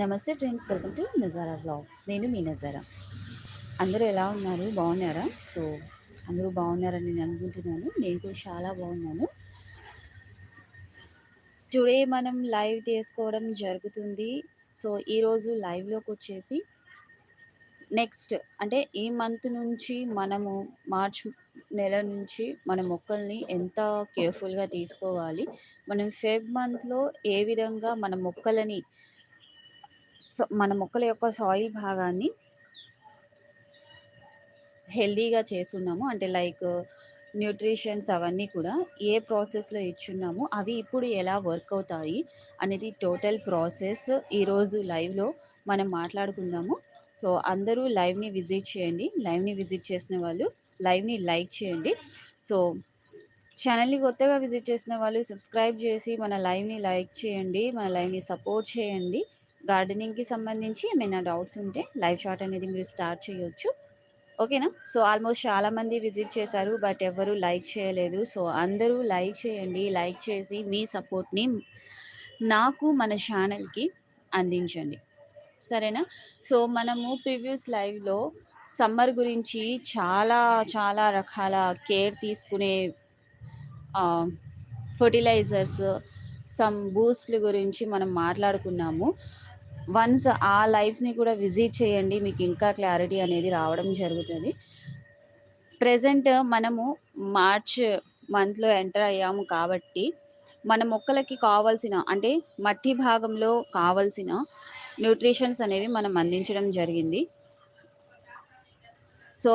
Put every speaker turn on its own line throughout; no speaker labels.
నమస్తే friends welcome to Nazara blogs నేను మీ నజారా. అందరూ ఎలా ఉన్నారు? బాగున్నారా? సో అందరూ బాగున్నారని నేను అనుకుంటున్నాను. నేను కూడా చాలా బాగున్నాను. టుడే మనం లైవ్ తీసుకోవడం జరుగుతుంది. సో ఈరోజు లైవ్లోకి వచ్చేసి నెక్స్ట్ అంటే ఈ మంత్ నుంచి మనము మార్చ్ నెల నుంచి మన మొక్కల్ని ఎంత కేర్ఫుల్గా తీసుకోవాలి మనం ఫెబ్ మంత్లో ఏ విధంగా మన మొక్కలని మన మొక్కల యొక్క సాయిల్ భాగాన్ని హెల్దీగా చేస్తున్నాము. అంటే లైక్ న్యూట్రిషన్స్ అవన్నీ కూడా ఏ ప్రాసెస్లో ఇచ్చున్నాము అవి ఇప్పుడు ఎలా వర్క్ అవుతాయి అనేది టోటల్ ప్రాసెస్ ఈరోజు లైవ్లో మనం మాట్లాడుకుందాము. సో అందరూ లైవ్ని విజిట్ చేయండి. లైవ్ని విజిట్ చేసిన వాళ్ళు లైవ్ని లైక్ చేయండి. సో ఛానల్ని కొత్తగా విజిట్ చేసిన వాళ్ళు సబ్స్క్రైబ్ చేసి మన లైవ్ని లైక్ చేయండి. మన లైవ్ని సపోర్ట్ చేయండి. గార్డెనింగ్కి సంబంధించి ఏమైనా డౌట్స్ ఉంటే లైవ్ షాట్ అనేది మీరు స్టార్ట్ చేయొచ్చు. ఓకేనా? సో ఆల్మోస్ట్ చాలామంది విజిట్ చేశారు బట్ ఎవరు లైక్ చేయలేదు. సో అందరూ లైక్ చేయండి. లైక్ చేసి మీ సపోర్ట్ని నాకు మన ఛానల్కి అందించండి. సరేనా? సో మనము ప్రీవియస్ లైవ్లో సమ్మర్ గురించి చాలా చాలా రకాల కేర్ తీసుకునే ఫర్టిలైజర్స్ సమ్ బూస్ట్ల గురించి మనం మాట్లాడుకున్నాము. వన్స్ ఆ లైవ్స్ని కూడా విజిట్ చేయండి. మీకు ఇంకా క్లారిటీ అనేది రావడం జరుగుతుంది. ప్రజెంట్ మనము మార్చ్ మంత్లో ఎంటర్ అయ్యాము కాబట్టి మన మొక్కలకి కావాల్సిన అంటే మట్టి భాగంలో కావాల్సిన న్యూట్రిషన్స్ అనేవి మనం అందించడం జరిగింది. సో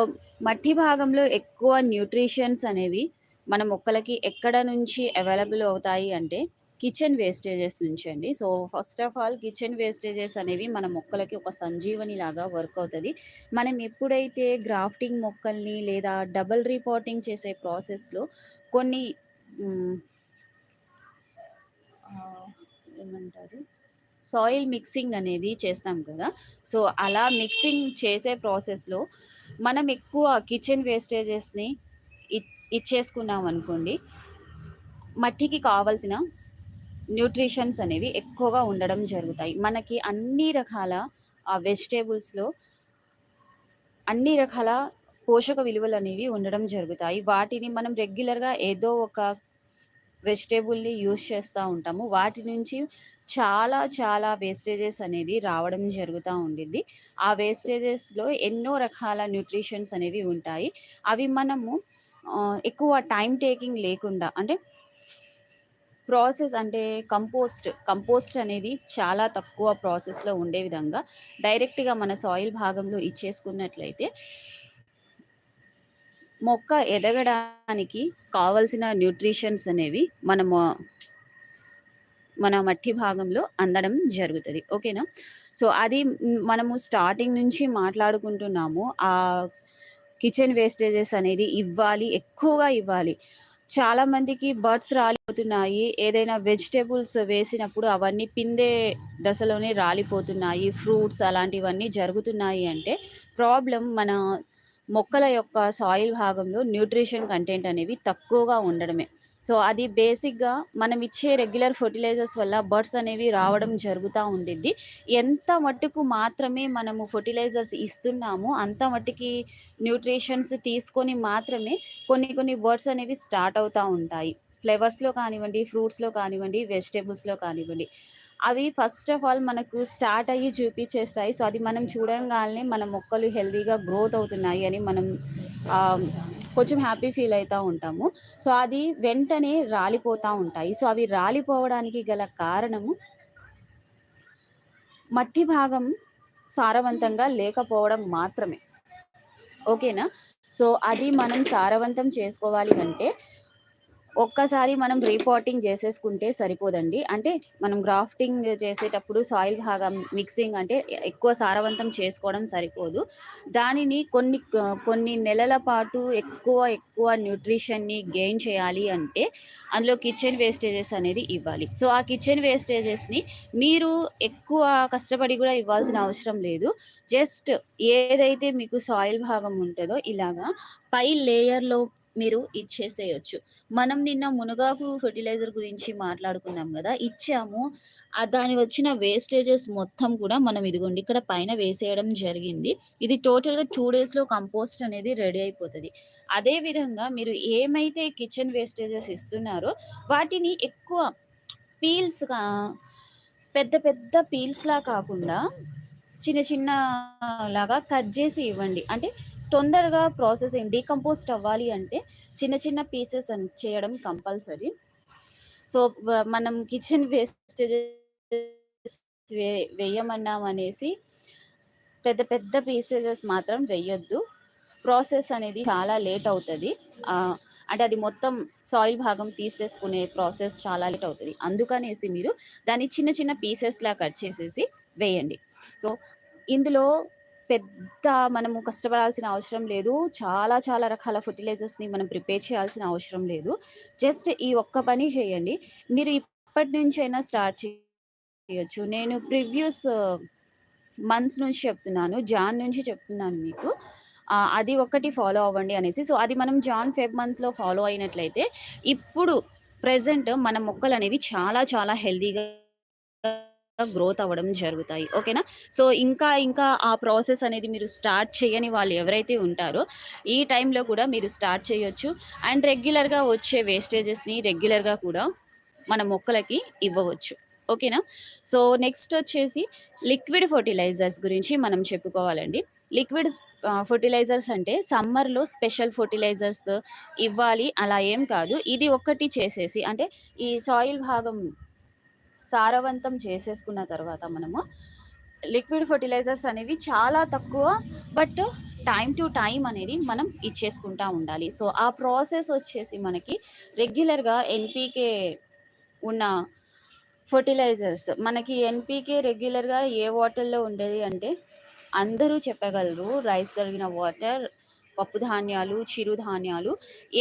మట్టి భాగంలో ఎక్కువ న్యూట్రిషన్స్ అనేవి మన మొక్కలకి ఎక్కడ నుంచి అవైలబుల్ అవుతాయి అంటే కిచెన్ వేస్టేజెస్ నుంచి అండి. So first of all kitchen wastages అనేవి మన మొక్కలకి ఒక సంజీవని లాగా వర్క్ అవుతుంది. మనం ఎప్పుడైతే గ్రాఫ్టింగ్ మొక్కల్ని లేదా డబుల్ రిపోర్టింగ్ చేసే ప్రాసెస్లో కొన్ని ఏమంటారు? సాయిల్ మిక్సింగ్ అనేది చేస్తాం కదా. సో అలా మిక్సింగ్ చేసే ప్రాసెస్లో మనం ఎక్కువ కిచెన్ వేస్టేజెస్ని ఇచ్చేసుకున్నాం అనుకోండి మట్టికి కావాల్సిన న్యూట్రిషన్స్ అనేవి ఎక్కువగా ఉండడం జరుగుతాయి. మనకి అన్ని రకాల వెజిటేబుల్స్లో అన్ని రకాల పోషక విలువలు అనేవి ఉండడం జరుగుతాయి. వాటిని మనం రెగ్యులర్గా ఏదో ఒక వెజిటేబుల్ని యూస్ చేస్తూ ఉంటాము. వాటి నుంచి చాలా చాలా వేస్టేజెస్ అనేది రావడం జరుగుతూ ఉండిద్ది. ఆ వేస్టేజెస్లో ఎన్నో రకాల న్యూట్రిషన్స్ అనేవి ఉంటాయి. అవి మనము ఎక్కువ టైం టేకింగ్ లేకుండా అంటే ప్రాసెస్ అంటే కంపోస్ట్ కంపోస్ట్ అనేది చాలా తక్కువ ప్రాసెస్లో ఉండే విధంగా డైరెక్ట్గా మన సాయిల్ భాగంలో ఇచ్చేసుకున్నట్లయితే మొక్క ఎదగడానికి కావలసిన న్యూట్రిషన్స్ అనేవి మనము మన మట్టి భాగంలో అందడం జరుగుతుంది. ఓకేనా? సో అది మనము స్టార్టింగ్ నుంచి మాట్లాడుకుంటున్నాము. ఆ కిచెన్ వేస్టేజెస్ అనేది ఇవ్వాలి ఎక్కువగా ఇవ్వాలి. చాలా మందికి బర్డ్స్ రాలిపోతున్నాయి. ఏదైనా వెజిటేబుల్స్ వేసినప్పుడు అవన్నీ పిందే దశలోనే రాలిపోతున్నాయి. ఫ్రూట్స్ అలాంటివన్నీ జరుగుతున్నాయి అంటే ప్రాబ్లం మన మొక్కల యొక్క సాయిల్ భాగంలో న్యూట్రిషన్ కంటెంట్ అనేవి తక్కువగా ఉండడమే. సో అది బేసిక్గా మనం ఇచ్చే రెగ్యులర్ ఫర్టిలైజర్స్ వల్ల బర్డ్స్ అనేవి రావడం జరుగుతూ ఉండిద్ది. ఎంత మట్టుకు మాత్రమే మనము ఫర్టిలైజర్స్ ఇస్తున్నాము అంత మట్టుకి న్యూట్రిషన్స్ తీసుకొని మాత్రమే కొన్ని కొన్ని బర్డ్స్ అనేవి స్టార్ట్ అవుతూ ఉంటాయి. ఫ్లేవర్స్లో కానివ్వండి ఫ్రూట్స్లో కానివ్వండి వెజిటేబుల్స్లో కానివ్వండి. అవి ఫస్ట్ ఆఫ్ ఆల్ మనకు స్టార్ట్ అయ్యి చూపించేస్తాయి. సో అది మనం చూడంగానే మన మొక్కలు హెల్తీగా గ్రోత్ అవుతున్నాయి అని మనం కొంచెం హ్యాపీ ఫీల్ అవుతూ ఉంటాము. సో అది వెంటనే రాలిపోతూ ఉంటాయి. సో అవి రాలిపోవడానికి గల కారణము మట్టి భాగం సారవంతంగా లేకపోవడం మాత్రమే. ఓకేనా? సో అది మనం సారవంతం చేసుకోవాలి అంటే ఒక్కసారి మనం రీపాటింగ్ చేసేసుకుంటే సరిపోదండి. అంటే మనం గ్రాఫ్టింగ్ చేసేటప్పుడు సాయిల్ భాగం మిక్సింగ్ అంటే ఎక్కువ సారవంతం చేసుకోవడం సరిపోదు. దానిని కొన్ని కొన్ని నెలల పాటు ఎక్కువ ఎక్కువ న్యూట్రిషన్ని గెయిన్ చేయాలి అంటే అందులో కిచెన్ వేస్టేజెస్ అనేది ఇవ్వాలి. సో ఆ కిచెన్ వేస్టేజెస్ని మీరు ఎక్కువ కష్టపడి కూడా ఇవ్వాల్సిన అవసరం లేదు. జస్ట్ ఏదైతే మీకు సాయిల్ భాగం ఉంటుందో ఇలాగా పై లేయర్లో మీరు ఇచ్చేసేయొచ్చు. మనం నిన్న మునగాకు ఫెర్టిలైజర్ గురించి మాట్లాడుకున్నాం కదా ఇచ్చాము. దాని వచ్చిన వేస్టేజెస్ మొత్తం కూడా మనం ఇదిగోండి ఇక్కడ పైన వేసేయడం జరిగింది. ఇది టోటల్‌గా టూ డేస్‌లో కంపోస్ట్ అనేది రెడీ అయిపోతుంది అదే విధంగా మీరు ఏమైతే కిచెన్ వేస్టేజెస్ ఇస్తున్నారో వాటిని ఎక్కువ పీల్స్‌గా పెద్ద పెద్ద పీల్స్‌లా కాకుండా చిన్న చిన్న లాగా కట్ చేసి ఇవ్వండి. అంటే తొందరగా ప్రాసెసింగ్ డీకంపోస్ట్ అవ్వాలి అంటే చిన్న చిన్న పీసెస్ అని చేయడం కంపల్సరీ. సో, మనం కిచెన్ వేస్టేజెస్ వే వేయమన్నామనేసి పెద్ద పెద్ద పీసెస్ మాత్రం వేయొద్దు ప్రాసెస్ అనేది చాలా లేట్ అవుతుంది అంటే అది మొత్తం సాయిల్ భాగం తీసేసుకునే ప్రాసెస్ చాలా లేట్ అవుతుంది అందుకనేసి మీరు దాన్ని చిన్న చిన్న పీసెస్‌లా కట్ చేసేసి వేయండి. సో, ఇందులో పెద్ద మనము కష్టపడాల్సిన అవసరం లేదు. చాలా చాలా రకాల ఫెర్టిలైజర్స్‌ని మనం ప్రిపేర్ చేయాల్సిన అవసరం లేదు. జస్ట్ ఈ ఒక్క పని చేయండి. మీరు ఇప్పటి నుంచైనా స్టార్ట్ చేయొచ్చు. నేను ప్రివ్యూస్ మంత్స్ నుంచి చెప్తున్నాను. జాన్ నుంచి చెప్తున్నాను మీకు. అది ఒకటి ఫాలో అవ్వండి అనేసి. సో, అది మనం జాన్, ఫెబ్ మంత్‌లో ఫాలో అయినట్లయితే ఇప్పుడు ప్రజెంట్ మన మొక్కలు అనేవి చాలా చాలా హెల్తీగా గ్రోత్ అవ్వడం జరుగుతాయి. ఓకేనా? సో, ఇంకా ఇంకా ఆ ప్రాసెస్ అనేది మీరు స్టార్ట్ చేయని వాళ్ళు ఎవరైతే ఉంటారో ఈ టైంలో కూడా మీరు స్టార్ట్ చేయొచ్చు. అండ్ రెగ్యులర్‌గా వచ్చే వేస్టేజెస్‌ని రెగ్యులర్‌గా కూడా మన మొక్కలకి ఇవ్వవచ్చు. ఓకేనా? సో, నెక్స్ట్ వచ్చేసి లిక్విడ్ ఫర్టిలైజర్స్ గురించి మనం చెప్పుకోవాలండి. లిక్విడ్ ఫర్టిలైజర్స్ అంటే సమ్మర్‌లో స్పెషల్ ఫర్టిలైజర్స్ ఇవ్వాలి అలా ఏం కాదు. ఇది ఒక్కటి చేసేసి అంటే ఈ సాయిల్ భాగం సారవంతం చేసేసుకున్న తర్వాత మనము లిక్విడ్ ఫర్టిలైజర్స్ అనేవి చాలా తక్కువ బట్ టైం టు టైం అనేది మనం ఇచ్చేసుకుంటా ఉండాలి. సో, ఆ ప్రాసెస్ వచ్చేసి మనకి రెగ్యులర్‌గా ఎన్‌పీకే ఉన్న ఫెర్టిలైజర్స్ మనకి ఎన్‌పీకే రెగ్యులర్‌గా ఏ వాటర్‌లో ఉండేది అంటే అందరూ చెప్పగలరు. రైస్ కరిగిన వాటర్, పప్పు ధాన్యాలు, చిరుధాన్యాలు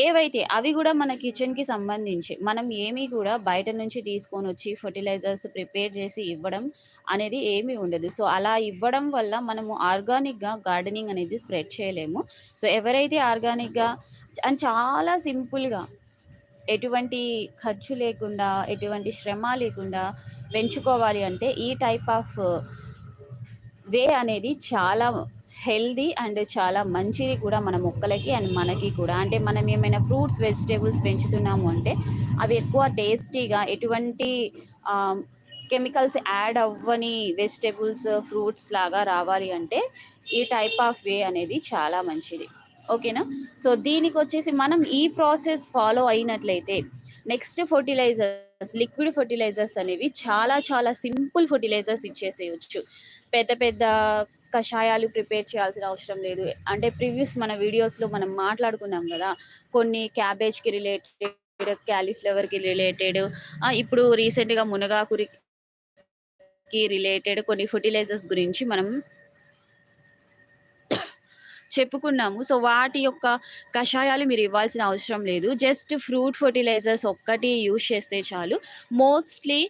ఏవైతే అవి కూడా మన కిచెన్‌కి సంబంధించి. మనం ఏమి కూడా బయట నుంచి తీసుకొని వచ్చి ఫర్టిలైజర్స్ ప్రిపేర్ చేసి ఇవ్వడం అనేది ఏమీ ఉండదు. సో, అలా ఇవ్వడం వల్ల మనము ఆర్గానిక్‌గా గార్డెనింగ్ అనేది స్ప్రెడ్ చేయలేము. సో, ఎవరైతే ఆర్గానిక్‌గా అండ్ చాలా సింపుల్‌గా ఎటువంటి ఖర్చు లేకుండా, ఎటువంటి శ్రమ లేకుండా పెంచుకోవాలి అంటే ఈ టైప్ ఆఫ్ వే అనేది చాలా హెల్దీ అండ్ చాలా మంచిది కూడా మన మొక్కలకి అండ్ మనకి కూడా. అంటే మనం ఏమైనా ఫ్రూట్స్, వెజిటేబుల్స్ పెంచుతున్నాము అంటే అవి ఎక్కువ టేస్టీగా ఎటువంటి కెమికల్స్ యాడ్ అవ్వని వెజిటేబుల్స్ ఫ్రూట్స్ లాగా రావాలి అంటే ఈ టైప్ ఆఫ్ వే అనేది చాలా మంచిది. ఓకేనా? సో, దీనికి వచ్చేసి మనం ఈ ప్రాసెస్ ఫాలో అయినట్లయితే నెక్స్ట్ ఫర్టిలైజర్స్ లిక్విడ్ ఫర్టిలైజర్స్ అనేవి చాలా చాలా సింపుల్ ఫర్టిలైజర్స్ ఇచ్చేసేయచ్చు పెద్ద పెద్ద కషాయాలు ప్రిపేర్ చేయాల్సిన అవసరం లేదు. అంటే ప్రీవియస్ మన వీడియోస్‌లో మనం మాట్లాడుకున్నాం కదా కొన్ని క్యాబేజ్‌కి రిలేటెడ్, క్యాలీఫ్లవర్కి రిలేటెడ్ ఇప్పుడు రీసెంట్‌గా మునగాకురికి రిలేటెడ్ కొన్ని ఫెర్టిలైజర్స్ గురించి మనం చెప్పుకున్నాము. సో, వాటి యొక్క కషాయాలు మీరు ఇవ్వాల్సిన అవసరం లేదు. జస్ట్ ఫ్రూట్ ఫర్టిలైజర్స్ ఒక్కటి యూజ్ చేస్తే చాలు. మోస్ట్‌లీ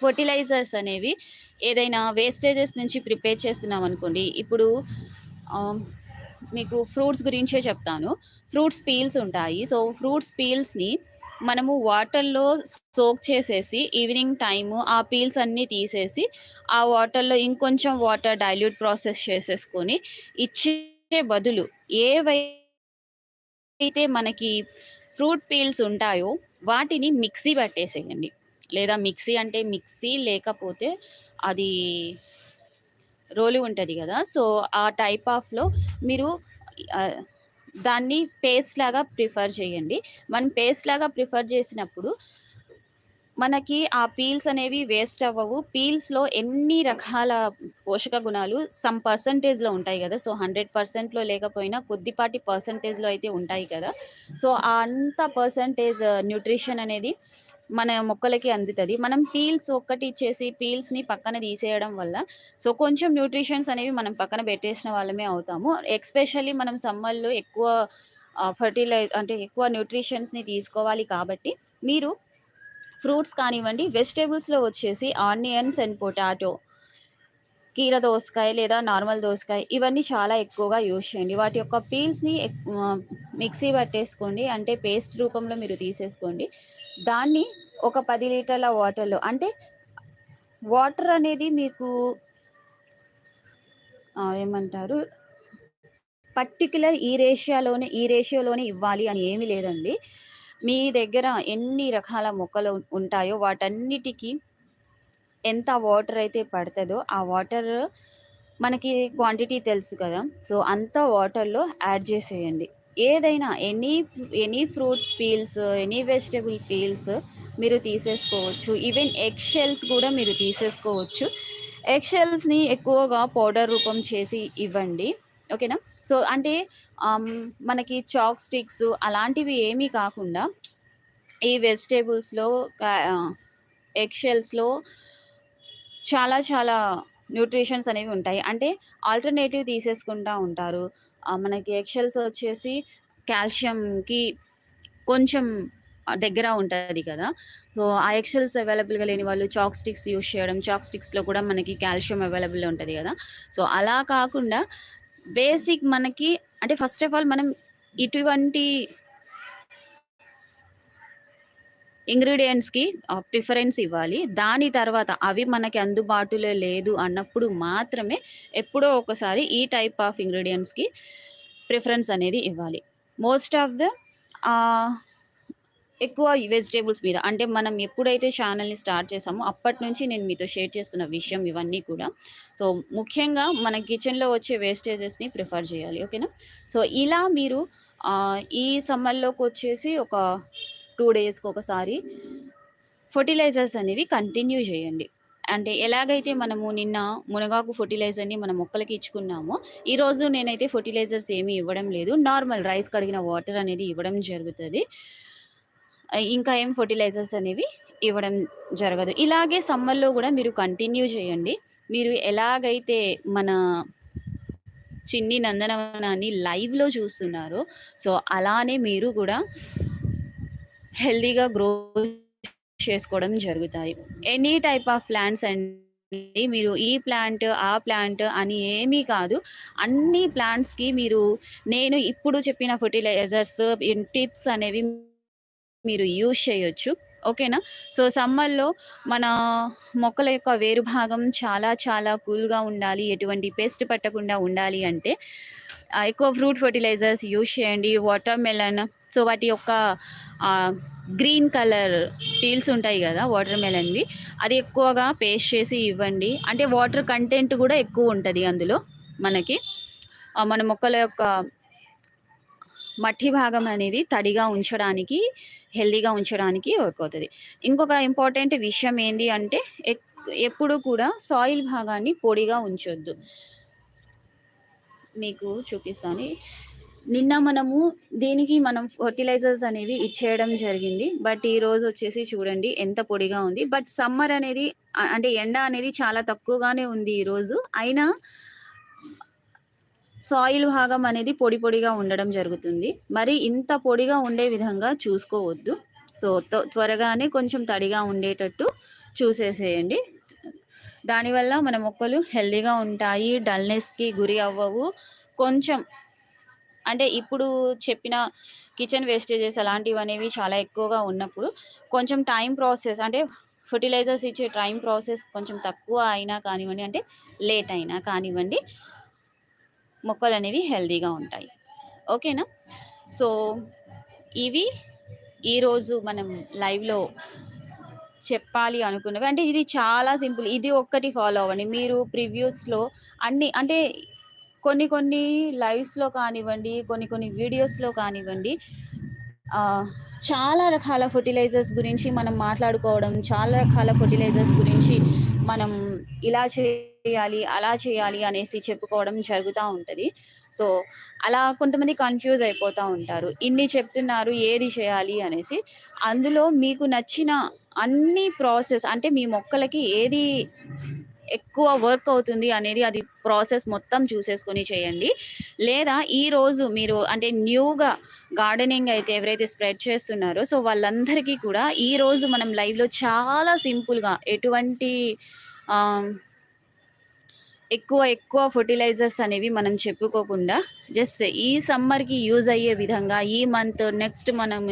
ఫర్టిలైజర్స్ అనేవి ఏదైనా వేస్టేజెస్ నుంచి ప్రిపేర్ చేస్తున్నామనుకోండి. ఇప్పుడు మీకు ఫ్రూట్స్ గురించే చెప్తాను. ఫ్రూట్స్ పీల్స్ ఉంటాయి. సో, ఫ్రూట్స్ పీల్స్‌ని మనము వాటర్‌లో సోక్ చేసేసి ఈవినింగ్ టైము ఆ పీల్స్ అన్నీ తీసేసి ఆ వాటర్‌లో ఇంకొంచెం వాటర్ డైల్యూట్ ప్రాసెస్ చేసేసుకొని ఇచ్చే బదులు ఏవైతే మనకి ఫ్రూట్ పీల్స్ ఉంటాయో వాటిని మిక్సీ పట్టేసేయండి. లేదా మిక్సీ అంటే మిక్సీ లేకపోతే అది రోలు ఉంటుంది కదా సో, ఆ టైప్ ఆఫ్‌లో మీరు దాన్ని పేస్ట్ లాగా ప్రిఫర్ చేయండి. మనం పేస్ట్ లాగా ప్రిఫర్ చేసినప్పుడు మనకి ఆ పీల్స్ అనేవి వేస్ట్ అవ్వవు. పీల్స్‌లో ఎన్ని రకాల పోషక గుణాలు సమ్ పర్సెంటేజ్‌లో ఉంటాయి కదా సో, హండ్రెడ్ పర్సెంట్లో లేకపోయినా కొద్దిపాటి పర్సెంటేజ్‌లో అయితే ఉంటాయి కదా! సో, ఆ అంత పర్సెంటేజ్ న్యూట్రిషన్ అనేది మన మొక్కలకి అందుతుంది మనం పీల్స్ ఒక్కటి ఇచ్చేసి పీల్స్‌ని పక్కన తీసేయడం వల్ల సో, కొంచెం న్యూట్రిషన్స్ అనేవి మనం పక్కన పెట్టేసిన వాళ్ళమే అవుతాము. ఎస్పెషల్లీ మనం సమ్మర్‌లో ఎక్కువ ఫర్టిలైజ్ అంటే ఎక్కువ న్యూట్రిషన్స్‌ని తీసుకోవాలి కాబట్టి మీరు ఫ్రూట్స్ కానివ్వండి, వెజిటేబుల్స్లో వచ్చేసి ఆనియన్స్ అండ్ పొటాటో కీర దోసకాయ లేదా నార్మల్ దోసకాయ ఇవన్నీ చాలా ఎక్కువగా యూజ్ చేయండి. వాటి యొక్క పీల్స్ని మిక్సీ పట్టేసుకోండి. అంటే పేస్ట్ రూపంలో మీరు తీసేసుకోండి. దాన్ని ఒక పది లీటర్ల వాటర్లో అంటే వాటర్ అనేది మీకు ఏమంటారు? పర్టిక్యులర్ ఈ రేషియాలోనే ఈ రేషియోలోనే ఇవ్వాలి అని ఏమీ లేదండి. మీ దగ్గర ఎన్ని రకాల మొక్కలు ఉంటాయో వాటన్నిటికీ ఎంత వాటర్ అయితే పడుతుందో ఆ వాటర్ మనకి క్వాంటిటీ తెలుసు కదా. సో అంత వాటర్లో యాడ్ చేసేయండి. ఏదైనా any any fruit peels any vegetable peels మీరు తీసేసుకోవచ్చు. ఈవెన్ ఎగ్ షెల్స్ కూడా మీరు తీసేసుకోవచ్చు. ఎగ్ షెల్స్ని ఎక్కువగా పౌడర్ రూపం చేసి ఇవ్వండి. ఓకేనా సో అంటే um, మనకి చాక్ స్టిక్స్ అలాంటివి ఏమీ కాకుండా ఈ వెజిటేబుల్స్లో ఎగ్ షెల్స్లో చాలా చాలా న్యూట్రిషన్స్ అనేవి ఉంటాయి. అంటే ఆల్టర్నేటివ్ తీసేసుకుంటా ఉంటారు. మనకి ఎక్షల్స్ వచ్చేసి కాల్షియంకి కొంచెం దగ్గర ఉంటుంది కదా. సో ఆ ఎక్సెల్స్ అవైలబుల్గా లేని వాళ్ళు చాక్ స్టిక్స్ యూస్ చేయడం చాక్ స్టిక్స్లో కూడా మనకి కాల్షియం అవైలబుల్ ఉంటుంది కదా. సో అలా కాకుండా బేసిక్ మనకి అంటే ఫస్ట్ ఆఫ్ ఆల్ మనం ఇటువంటి ఇంగ్రీడియంట్స్కి ప్రిఫరెన్స్ ఇవ్వాలి. దాని తర్వాత అవి మనకి అందుబాటులో లేదు అన్నప్పుడు మాత్రమే ఎప్పుడో ఒకసారి ఈ టైప్ ఆఫ్ ఇంగ్రీడియంట్స్కి ప్రిఫరెన్స్ అనేది ఇవ్వాలి. మోస్ట్ ఆఫ్ ద ఎక్కువ వెజిటేబుల్స్ మీద అంటే మనం ఎప్పుడైతే ఛానల్ని స్టార్ట్ చేసామో అప్పటి నుంచి నేను మీతో షేర్ చేస్తున్న విషయం ఇవన్నీ కూడా. సో ముఖ్యంగా మన కిచెన్లో వచ్చే వేస్టేజెస్ని ప్రిఫర్ చేయాలి ఓకేనా? సో ఇలా మీరు ఈ సమ్మర్లోకి వచ్చేసి ఒక టూ డేస్కి ఒకసారి ఫర్టిలైజర్స్ అనేవి కంటిన్యూ చేయండి. అంటే ఎలాగైతే మనము నిన్న మునగాకు ఫర్టిలైజర్ని మన మొక్కలకి ఇచ్చుకున్నామో ఈరోజు నేనైతే ఫర్టిలైజర్స్ ఏమీ ఇవ్వడం లేదు. నార్మల్ రైస్ కడిగిన వాటర్ అనేది ఇవ్వడం జరుగుతుంది. ఇంకా ఏం ఫర్టిలైజర్స్ అనేవి ఇవ్వడం జరగదు. ఇలాగే సమ్మర్లో కూడా మీరు కంటిన్యూ చేయండి. మీరు ఎలాగైతే మన చిన్ని నందనవనాన్ని లైవ్లో చూస్తున్నారో సో అలానే మీరు కూడా హెల్దీగా గ్రో చేసుకోవడం జరుగుతాయి. ఎనీ టైప్ ఆఫ్ ప్లాంట్స్ అండి మీరు ఈ ప్లాంట్ ఆ ప్లాంట్ అని ఏమీ కాదు. అన్ని ప్లాంట్స్కి మీరు నేను ఇప్పుడు చెప్పిన ఫర్టిలైజర్స్ టిప్స్ అనేవి మీరు యూజ్ చేయొచ్చు. ఓకేనా సో సమ్మర్లో మన మొక్కల యొక్క వేరు భాగం చాలా చాలా కూల్గా ఉండాలి. ఎటువంటి పెస్ట్ పట్టకుండా ఉండాలి అంటే ఎక్కువ ఫ్రూట్ ఫర్టిలైజర్స్ యూజ్ చేయండి. వాటర్ మెలన్ సో వాటి యొక్క గ్రీన్ కలర్ పీల్స్ ఉంటాయి కదా వాటర్ మెలన్వి అది ఎక్కువగా పేస్ట్ చేసి ఇవ్వండి. అంటే వాటర్ కంటెంట్ కూడా ఎక్కువ ఉంటుంది అందులో మనకి. మన మొక్కల యొక్క మట్టి భాగం అనేది తడిగా ఉంచడానికి హెల్దీగా ఉంచడానికి వర్క్ అవుతుంది ఇంకొక ఇంపార్టెంట్ విషయం ఏంటి అంటే ఎప్పుడు కూడా సాయిల్ భాగాన్ని పొడిగా ఉంచొద్దు. మీకు చూపిస్తాను. నిన్న మనము దీనికి మనం ఫర్టిలైజర్స్ అనేవి ఇచ్చేయడం జరిగింది. బట్ ఈ రోజు వచ్చేసి చూడండి ఎంత పొడిగా ఉంది. బట్ సమ్మర్ అనేది అంటే ఎండ అనేది చాలా తక్కువగానే ఉంది ఈరోజు అయినా సాయిల్ భాగం అనేది పొడి పొడిగా ఉండడం జరుగుతుంది. మరి ఇంత పొడిగా ఉండే విధంగా చూసుకోవద్దు. సో త్వరగానే కొంచెం తడిగా ఉండేటట్టు చూసేసేయండి. దానివల్ల మన మొక్కలు హెల్దీగా ఉంటాయి డల్నెస్కి గురి అవ్వవు. కొంచెం అంటే ఇప్పుడు చెప్పిన కిచెన్ వేస్టేజెస్ అలాంటివి అనేవి చాలా ఎక్కువగా ఉన్నప్పుడు కొంచెం టైం ప్రాసెస్ అంటే ఫర్టిలైజర్స్ ఇచ్చే టైం ప్రాసెస్ కొంచెం తక్కువ అయినా కానివ్వండి అంటే లేట్ అయినా కానివ్వండి మొక్కలు అనేవి హెల్దీగా ఉంటాయి. ఓకేనా? సో ఇవి ఈరోజు మనం లైవ్లో చెప్పాలి అనుకున్నవి. అంటే ఇది చాలా సింపుల్. ఇది ఒక్కటి ఫాలో అవ్వండి. మీరు ప్రివ్యూస్లో అన్ని అంటే కొన్ని కొన్ని లైవ్స్లో కానివ్వండి కొన్ని కొన్ని వీడియోస్లో కానివ్వండి చాలా రకాల ఫర్టిలైజర్స్ గురించి మనం మాట్లాడుకోవడం చాలా రకాల ఫర్టిలైజర్స్ గురించి మనం ఇలా చేయాలి అలా చేయాలి అనేసి చెప్పుకోవడం జరుగుతూ ఉంటుంది. సో అలా కొంతమంది కన్ఫ్యూజ్ అయిపోతూ ఉంటారు. ఇన్ని చెప్తున్నారు ఏది చేయాలి అనేసి. అందులో మీకు నచ్చిన అన్ని ప్రాసెస్ అంటే మీ మొక్కలకి ఏది ఎక్కువ వర్క్ అవుతుంది అనేది అది ప్రాసెస్ మొత్తం చూసేసుకొని చేయండి. లేదా ఈరోజు మీరు అంటే న్యూగా గార్డెనింగ్ అయితే ఎవరైతే స్ప్రెడ్ చేస్తున్నారో సో వాళ్ళందరికీ కూడా ఈరోజు మనం లైవ్లో చాలా సింపుల్గా ఎటువంటి ఎక్కువ ఎక్కువ ఫర్టిలైజర్స్ అనేవి మనం చెప్పుకోకుండా జస్ట్ ఈ సమ్మర్‌కి యూజ్ అయ్యే విధంగా ఈ మంత్ నెక్స్ట్ మనం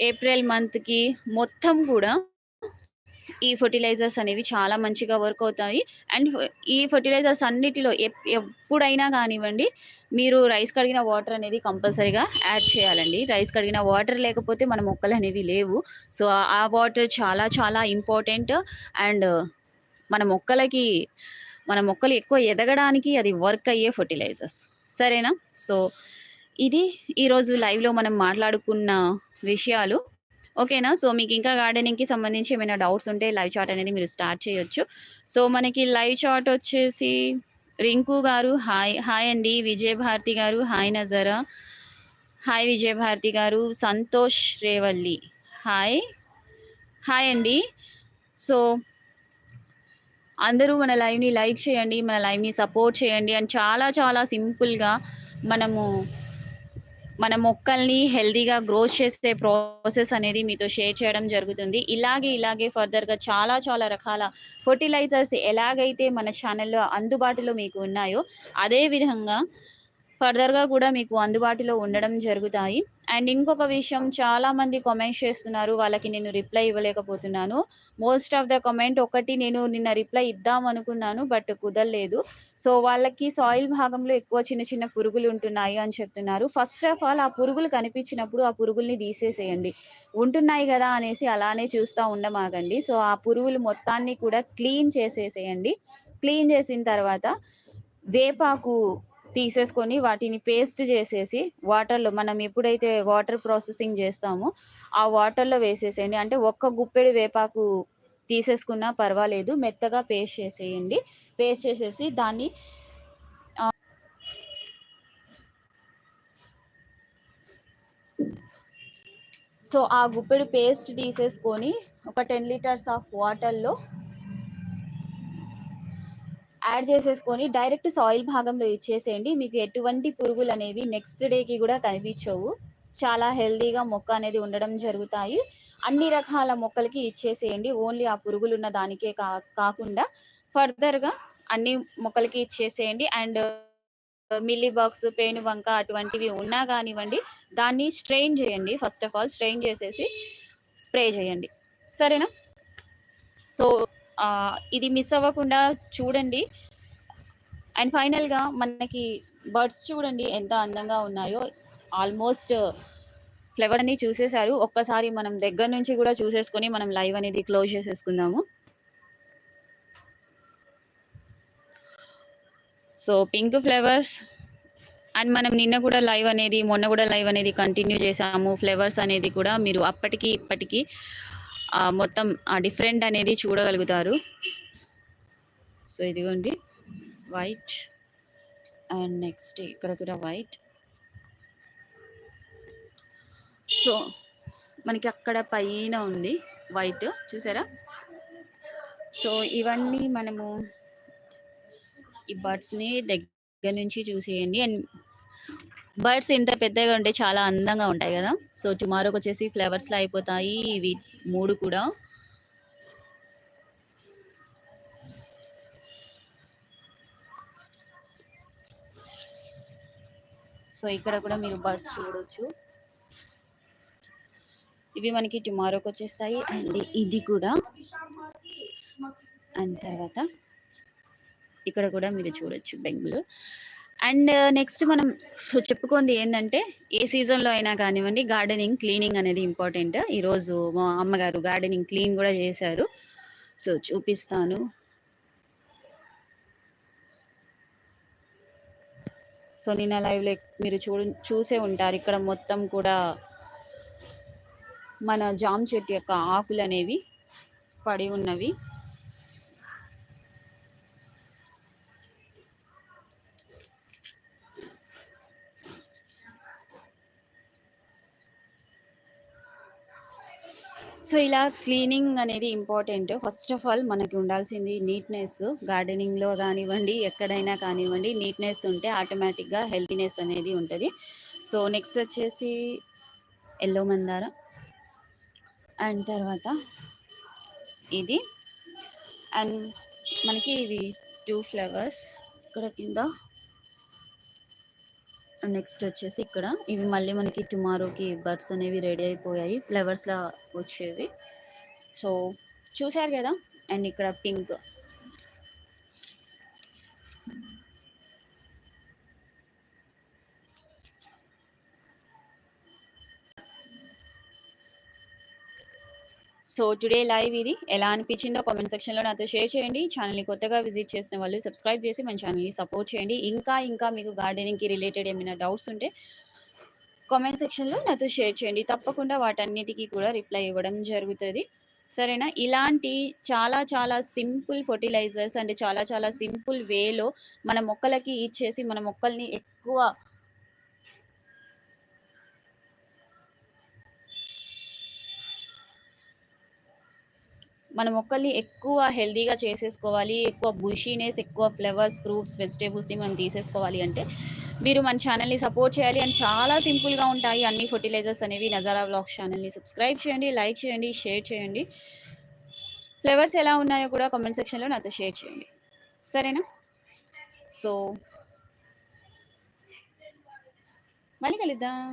ఏప్రిల్ మంత్‌కి మొత్తం కూడా ఈ ఫర్టిలైజర్స్ అనేవి చాలా మంచిగా వర్క్ అవుతాయి. అండ్ ఈ ఫర్టిలైజర్స్ అన్నిటిలో ఎప్పుడైనా కానివ్వండి, మీరు రైస్ కడిగిన వాటర్ అనేది కంపల్సరీగా యాడ్ చేయాలండి. రైస్ కడిగిన వాటర్ లేకపోతే మన మొక్కలు అనేవి లేవు. సో, ఆ వాటర్ చాలా చాలా ఇంపార్టెంట్. అండ్ మన మొక్కలకి మన మొక్కలు ఎక్కువ ఎదగడానికి అది వర్క్ అయ్యే ఫర్టిలైజర్స్. సరేనా? సో, ఇది ఈరోజు లైవ్‌లో మనం మాట్లాడుకున్న విషయాలు. ఓకేనా? సో, మీకు ఇంకా గార్డెనింగ్‌కి సంబంధించి ఏమైనా డౌట్స్ ఉంటే లైవ్ చాట్ అనేది మీరు స్టార్ట్ చేయొచ్చు. సో, మనకి లైవ్ చాట్ వచ్చేసి రింకు గారు హాయ్. హాయ్ అండి. విజయభారతి గారు hi Nazara. Hi Vijayabharathi garu. Santosh Revalli hi. Hi అండి. సో అందరూ మన లైవ్‌ని లైక్ చేయండి. మన లైవ్‌ని సపోర్ట్ చేయండి. అండ్ చాలా చాలా సింపుల్‌గా మనము మన మొక్కల్ని హెల్దీగా గ్రోత్ చేసే ప్రాసెస్ అనేది మీతో షేర్ చేయడం జరుగుతుంది. ఇలాగే ఇలాగే ఫర్దర్‌గా చాలా చాలా రకాల ఫర్టిలైజర్స్ ఎలాగైతే మన ఛానల్లో అందుబాటులో మీకు ఉన్నాయో, అదే విధంగా ఫర్దర్‌గా కూడా మీకు అందుబాటులో ఉండడం జరుగుతాయి. అండ్ ఇంకొక విషయం చాలామంది కామెంట్స్ చేస్తున్నారు. వాళ్ళకి నేను రిప్లై ఇవ్వలేకపోతున్నాను. మోస్ట్ ఆఫ్ ద కామెంట్ ఒకటి నేను నిన్న రిప్లై ఇద్దాం అనుకున్నాను. బట్ కుదరలేదు. సో, వాళ్ళకి సాయిల్ భాగంలో ఎక్కువ చిన్న చిన్న పురుగులు ఉంటున్నాయి అని చెప్తున్నారు. ఫస్ట్ ఆఫ్ ఆల్ ఆ పురుగులు కనిపించినప్పుడు ఆ పురుగుల్ని తీసేసేయండి. ఉంటున్నాయి కదా అనేసి అలానే చూస్తా ఉండమాగండి సో, ఆ పురుగులు మొత్తాన్ని కూడా క్లీన్ చేసేసేయండి. క్లీన్ చేసిన తర్వాత వేపాకు తీసేసుకొని వాటిని పేస్ట్ చేసేసి వాటర్‌లో మనం ఎప్పుడైతే వాటర్ ప్రాసెసింగ్ చేస్తామో, ఆ వాటర్‌లో వేసేసేయండి. అంటే ఒక్క గుప్పెడు వేపాకు తీసేసుకున్నా పర్వాలేదు. మెత్తగా పేస్ట్ చేసేయండి. పేస్ట్ చేసేసి దాన్ని సో, ఆ గుప్పెడు పేస్ట్ తీసేసుకొని ఒక 10 లీటర్స్ ఆఫ్ వాటర్‌లో యాడ్ చేసేసుకొని డైరెక్ట్ సాయిల్ భాగంలో ఇచ్చేసేయండి. మీకు ఎటువంటి పురుగులనేవి నెక్స్ట్ డేకి కూడా కనిపించవు. చాలా హెల్తీగా మొక్క అనేది ఉండడం జరుగుతాయి. అన్ని రకాల మొక్కలకి ఇచ్చేసేయండి. ఓన్లీ ఆ పురుగులున్న దానికే కా కాకుండా ఫర్దర్‌గా అన్ని మొక్కలకి ఇచ్చేసేయండి. అండ్ మిల్లీ బాక్స్ పేను వంక అటువంటివి ఉన్నా కానివ్వండి దాన్ని స్ట్రెయిన్ చేయండి. ఫస్ట్ ఆఫ్ ఆల్ స్ట్రెయిన్ చేసేసి స్ప్రే చేయండి. సరేనా? సో, ఇది మిస్ అవ్వకుండా చూడండి. అండ్ ఫైనల్‌గా మనకి బర్డ్స్ చూడండి ఎంత అందంగా ఉన్నాయో. ఆల్మోస్ట్ ఫ్లవర్ అని చూసేసారు. ఒక్కసారి మనం దగ్గర నుంచి కూడా చూసేసుకొని మనం లైవ్ అనేది క్లోజ్ చేసేసుకుందాము. సో, పింక్ ఫ్లేవర్స్ అండ్ మనం నిన్న కూడా లైవ్ అనేది మొన్న కూడా లైవ్ అనేది కంటిన్యూ చేసాము. ఫ్లేవర్స్ అనేది కూడా మీరు అప్పటికి, ఇప్పటికీ మొత్తం ఆ డిఫరెంట్ అనేది చూడగలుగుతారు. సో, ఇదిగోండి వైట్ అండ్ నెక్స్ట్ ఇక్కడ కూడా వైట్. సో, మనకి అక్కడ పైన ఉంది వైట్ చూసారా? సో, ఇవన్నీ మనము ఈ బర్డ్స్‌ని దగ్గర నుంచి చూసేయండి. అండ్ బర్డ్స్ ఇంత పెద్దగా ఉంటే చాలా అందంగా ఉంటాయి కదా సో, టుమారోకొచ్చేసి ఫ్లవర్స్లో అయిపోతాయి ఇవి మూడు కూడా. సో, ఇక్కడ కూడా మీరు బర్డ్స్ చూడొచ్చు. ఇవి మనకి టుమారోకొచ్చేస్తాయి. అండ్ ఇది కూడా. అండ్ తర్వాత ఇక్కడ కూడా మీరు చూడొచ్చు బెంగళూరు అండ్ uh, నెక్స్ట్ మనం చెప్పుకుంది ఏంటంటే ఏ సీజన్‌లో అయినా కానివ్వండి గార్డెనింగ్, క్లీనింగ్ అనేది ఇంపార్టెంట్. ఈరోజు మా అమ్మగారు గార్డెనింగ్ క్లీన్ కూడా చేశారు. సో, చూపిస్తాను. సో, నిన్న లైవ్‌లో మీరు చూడు చూసే ఉంటారు. ఇక్కడ మొత్తం కూడా మన జామ్ చెట్టు యొక్క ఆకులనేవి పడి ఉన్నవి. సో, ఇలా క్లీనింగ్ అనేది ఇంపార్టెంట్. ఫస్ట్ ఆఫ్ ఆల్ మనకి ఉండాల్సింది నీట్‌నెస్. గార్డెనింగ్‌లో కానివ్వండి ఎక్కడైనా కానివ్వండి నీట్‌నెస్ ఉంటే ఆటోమేటిక్‌గా హెల్తీనెస్ అనేది ఉంటుంది సో, నెక్స్ట్ వచ్చేసి ఎల్లో మందార. అండ్ తర్వాత ఇది. అండ్ మనకి ఇవి టూ ఫ్లవర్స్ ఇక్కడ కింద నెక్స్ట్ వచ్చేసి ఇక్కడ ఇవి మళ్ళీ మనకి టుమారోకి బర్డ్స్ అనేవి రెడీ అయిపోయాయి. ఫ్లవర్స్లా వచ్చేవి. సో చూశారు కదా? అండ్ ఇక్కడ పింక్ సో టుడే లైవ్ ఇది. ఎలా అనిపించిందో కామెంట్ సెక్షన్లో నాతో షేర్ చేయండి. ఛానల్ని కొత్తగా విజిట్ చేసిన వాళ్ళు సబ్స్క్రైబ్ చేసి మన ఛానల్ని సపోర్ట్ చేయండి. ఇంకా ఇంకా మీకు గార్డెనింగ్కి రిలేటెడ్ ఏమైనా డౌట్స్ ఉంటే కామెంట్ సెక్షన్లో నాతో షేర్ చేయండి. తప్పకుండా వాటన్నిటికీ కూడా రిప్లై ఇవ్వడం జరుగుతుంది. సరేనా? ఇలాంటి చాలా చాలా సింపుల్ ఫర్టిలైజర్స్ అంటే చాలా చాలా సింపుల్ వేలో మన మొక్కలకి ఇచ్చేసి మన మొక్కల్ని ఎక్కువ మన మొక్కల్ని ఎక్కువ హెల్దీగా చేసేసుకోవాలి ఎక్కువ బుషీనెస్ ఎక్కువ ఫ్లవర్స్ ఫ్రూట్స్ వెజిటేబుల్స్ని మనం తీసేసుకోవాలి అంటే మీరు మన ఛానల్ని సపోర్ట్ చేయాలి అండ్ చాలా సింపుల్గా ఉంటాయి అన్ని ఫర్టిలైజర్స్ అనేవి. నజారా బ్లాగ్స్ ఛానల్ని సబ్స్క్రైబ్ చేయండి లైక్ చేయండి షేర్ చేయండి. ఫ్లేవర్స్ ఎలా ఉన్నాయో కూడా కామెంట్ సెక్షన్లో నాతో షేర్ చేయండి. సరేనా? సో మళ్ళీ కలుద్దాం.